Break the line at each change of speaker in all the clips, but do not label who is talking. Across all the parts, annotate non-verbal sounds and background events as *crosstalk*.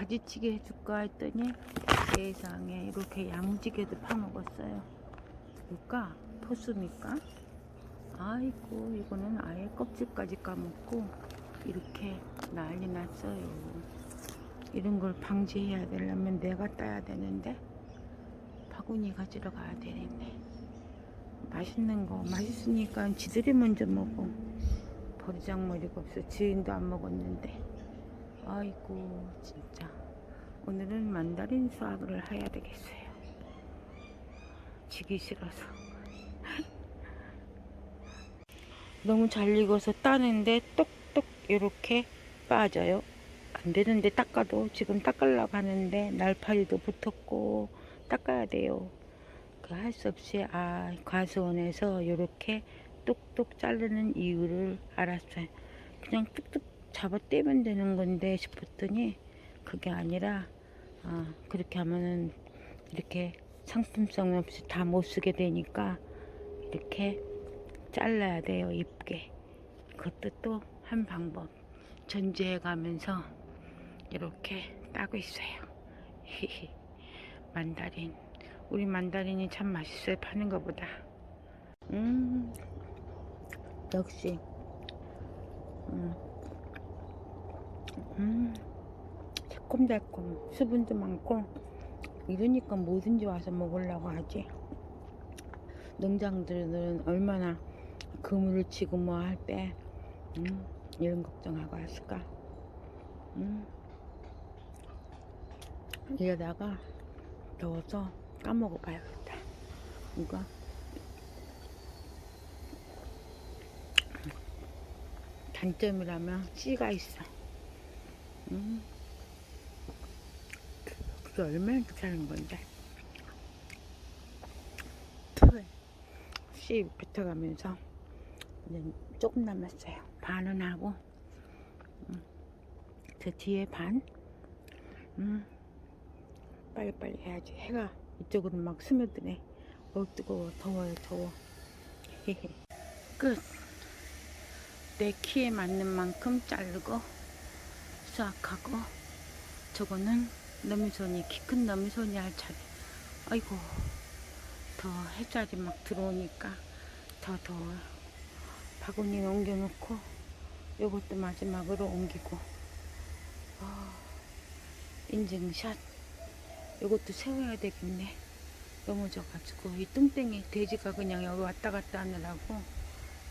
가지치기 해줄까 했더니 세상에 이렇게 야무지게도 파먹었어요. 뭘까? 토수입니까? 아이고 이거는 아예 껍질까지 까먹고 이렇게 난리 났어요. 이런 걸 방지해야 되려면 내가 따야 되는데 바구니 가지러 가야 되겠네. 맛있는 거 맛있으니까 지들이 먼저 먹어. 버리장머리가 없어. 지인도 안 먹었는데. 아이고 진짜 오늘은 만다린 수확을 해야 되겠어요. 지기 싫어서. *laughs* 너무 잘 익어서 따는데 똑똑 이렇게 빠져요. 안 되는데 닦아도 지금 닦으려고 하는데 날파리도 붙었고 닦아야 돼요. 그 할 수 없이 아 과수원에서 이렇게 뚝뚝 자르는 이유를 알았어요. 그냥 뚝뚝 잡아 떼면 되는 건데 싶었더니 그게 아니라 아 그렇게 하면은 이렇게 상품성 없이 다 못 쓰게 되니까 이렇게 잘라야 돼요 이쁘게. 그것도 또 한 방법. 전제해 가면서 이렇게 따고 있어요. 만다린. 우리 만다린이 참 맛있어요 파는 것보다. 음 역시. 음, 음 새콤달콤. 수분도 많고 이러니까 뭐든지 와서 먹으려고 하지. 농장들은 얼마나 그물을 치고 뭐 할때 음, 이런 걱정하고 왔을까? 음. 이러다가 더워서 까먹어 봐야겠다 이거. 단점이라면 씨가 있어 음. 그게 얼마나 귀찮은 건데 푸에 씨 뱉어가면서 이제 조금 남았어요 반은 하고 음. 저 뒤에 반 음. 빨리빨리 해야지 해가 이쪽으로 막 스며드네 어 뜨거워 더워요 더워 *laughs* 끝 내 키에 맞는 만큼 자르고 수확하고 저거는 너미손이 키 큰 너미손이 할 차례. 아이고 더 해자리 막 들어오니까 더 더워요 바구니 옮겨놓고 요것도 마지막으로 옮기고. 아, 인증샷. 요것도 세워야 되겠네. 넘어져가지고. 이 뚱땡이 돼지가 그냥 여기 왔다 갔다 하느라고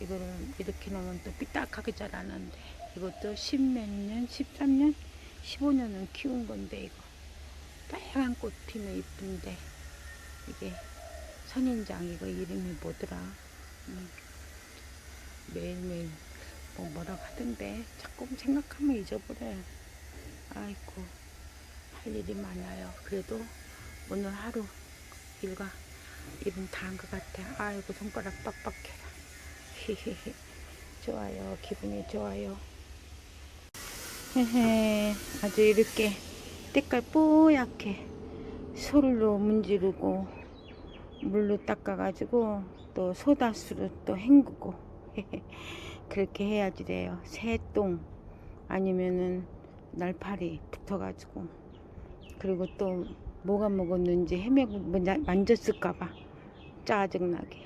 이거를 이렇게 놓으면 또 삐딱하게 자라는데 이것도 십몇 년, 13년, 15년은 키운 건데 이거. 빨간 꽃 피면 이쁜데. 이게 선인장 이거 이름이 뭐더라? 음. 매일매일 뭐 뭐라고 하던데. 자꾸 생각하면 잊어버려요. 아이고 할 일이 많아요. 그래도 오늘 하루 일과 일은 다 한 것 같아. 아이고 손가락 빡빡해라. *laughs* 히히히. 좋아요. 기분이 좋아요 헤헤 아주 이렇게 때깔 뽀얗게 솔로 문지르고 물로 닦아가지고 또 소다수로 또 헹구고 그렇게 해야지 돼요. 새똥 아니면은 날파리 붙어가지고. 그리고 또 뭐가 먹었는지 헤매고 뭐 나- 만졌을까봐 짜증나게.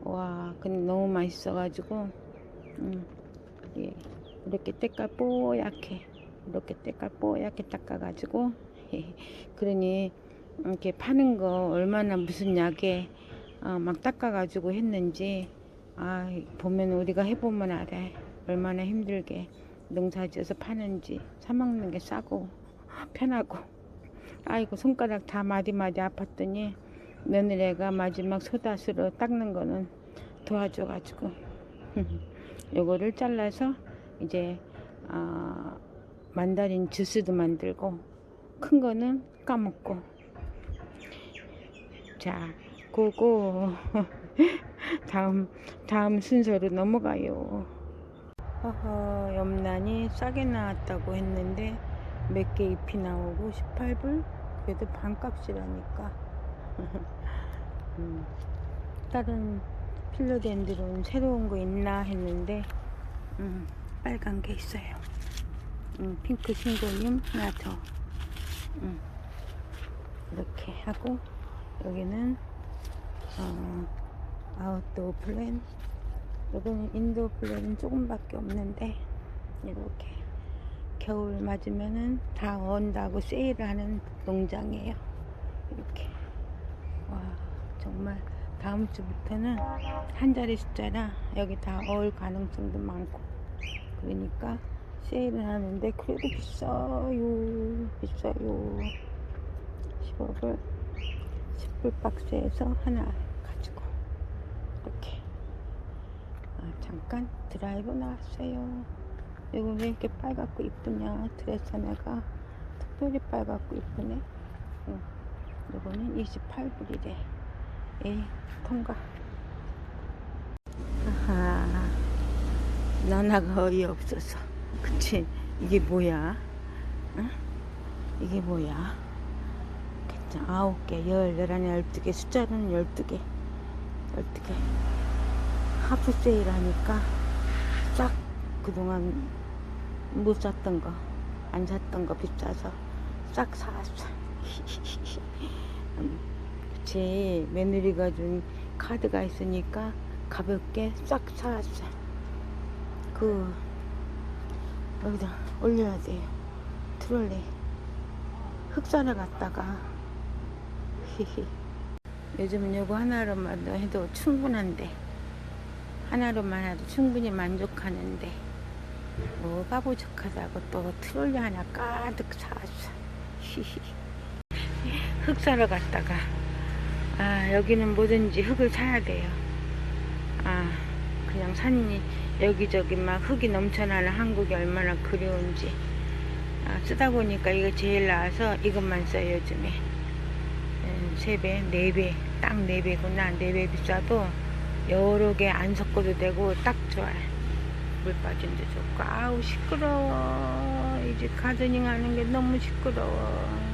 와 근데 너무 맛있어가지고 음, 예, 이렇게 때깔 뽀얗게 이렇게 때깔 뽀얗게 닦아가지고 *laughs* 그러니 이렇게 파는 거 얼마나 무슨 약에 어, 막 닦아가지고 했는지 아 보면 우리가 해보면 알아. 얼마나 힘들게 농사지어서 파는지 사 먹는 게 싸고 편하고. 아이고 손가락 다 마디마디 아팠더니 며느리가 마지막 소다스로 닦는 거는 도와줘가지고 *laughs* 요거를 잘라서 이제 아, 만다린 주스도 만들고 큰 거는 까먹고. 자 고고. *laughs* 다음 다음 순서로 넘어가요. 허허 염란이 싸게 나왔다고 했는데 몇 개 잎이 나오고 18불? 그래도 반값이라니까. *laughs* 음, 다른 필로덴드론 새로운 거 있나 했는데 음, 빨간 게 있어요. 음, 핑크 신고님 하나 더 음. 이렇게 하고 여기는 어, 아웃도어 플랜 여기는 인도어 플랜은 조금밖에 없는데 이렇게 겨울 맞으면은 다 언다고 세일하는 농장이에요. 이렇게. 와 정말 다음 주부터는 한 자리 숫자라 여기 다 어울 가능성도 많고 그러니까 세일을 하는데 그래도 비싸요. 비싸요. 10억을 10불 박스에서 하나 가지고 이렇게. 아, 잠깐 드라이브 나왔어요. 이거 왜 이렇게 빨갛고 이쁘냐? 드레스 하나가 특별히 빨갛고 이쁘네. 응. 이거는 28불이래. 에이 통과. 아하 나나가 어이없어서. 그치? 이게 뭐야? 응? 이게 뭐야? 괜찮 아홉 개, 열, 열하나, 열두 개 숫자로는 열두 개. 열두 개. 하프 세일 하니까 싹 그동안 못 샀던 거 안 샀던 거 비싸서 싹 사왔어 *laughs* 음, 그치. 며느리가 준 카드가 있으니까 가볍게 싹 사왔어 그 여기다 올려야 돼요 트롤리. 흑산에 갔다가. 히히 요즘은 요거 하나로만 해도 충분한데. 하나로만 해도 충분히 만족하는데. 뭐가 부족하다고 또 트롤리 하나 가득 사왔어 히히 흙 사러 갔다가. 아 여기는 뭐든지 흙을 사야 돼요. 아 그냥 산이 여기저기 막 흙이 넘쳐나는 한국이 얼마나 그리운지. 아, 쓰다 보니까 이거 제일 나아서 이것만 써요 요즘에. 음, 3배, 4배 딱 4배구나. 4배 비싸도 여러 개 안 섞어도 되고 딱 좋아요. 물 빠진 데 좋고. 아우 시끄러워. 이제 가드닝 하는 게 너무 시끄러워.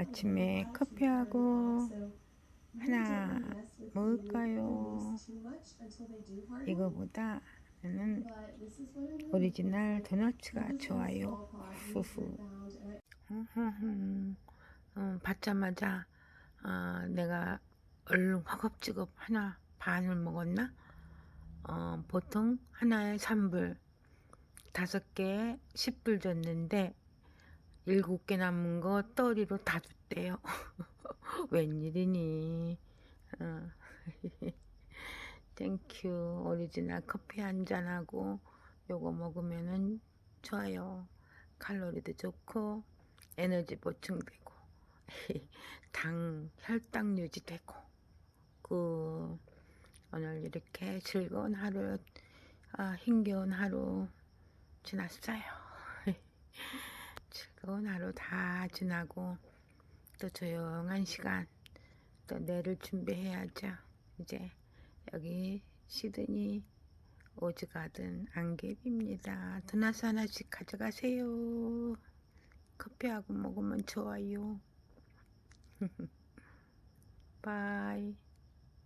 아침에 커피하고 하나 먹을까요? 이거보다 나는 오리지널 도너츠가 좋아요. 후후. 음, 받자마자 어, 내가 얼른 허겁지겁 하나 반을 먹었나? 어, 보통 하나에 3불, 다섯 개에 10불 줬는데 일곱 개 남은 거 떠리로 다 줬대요. *laughs* 웬일이니? 어. *laughs* 땡큐 오리지널 커피 한 잔하고 요거 먹으면은 좋아요. 칼로리도 좋고 에너지 보충되고 *laughs* 당 혈당 유지되고 그 오늘 이렇게 즐거운 하루 아, 힘겨운 하루 지났어요. *laughs* 즐거운 하루 다 지나고 또 조용한 시간 또 내일 준비해야죠. 이제 여기 시드니 오즈 가든 안개비입니다. 도나스 하나씩 가져가세요. 커피하고 먹으면 좋아요. *laughs* 바이.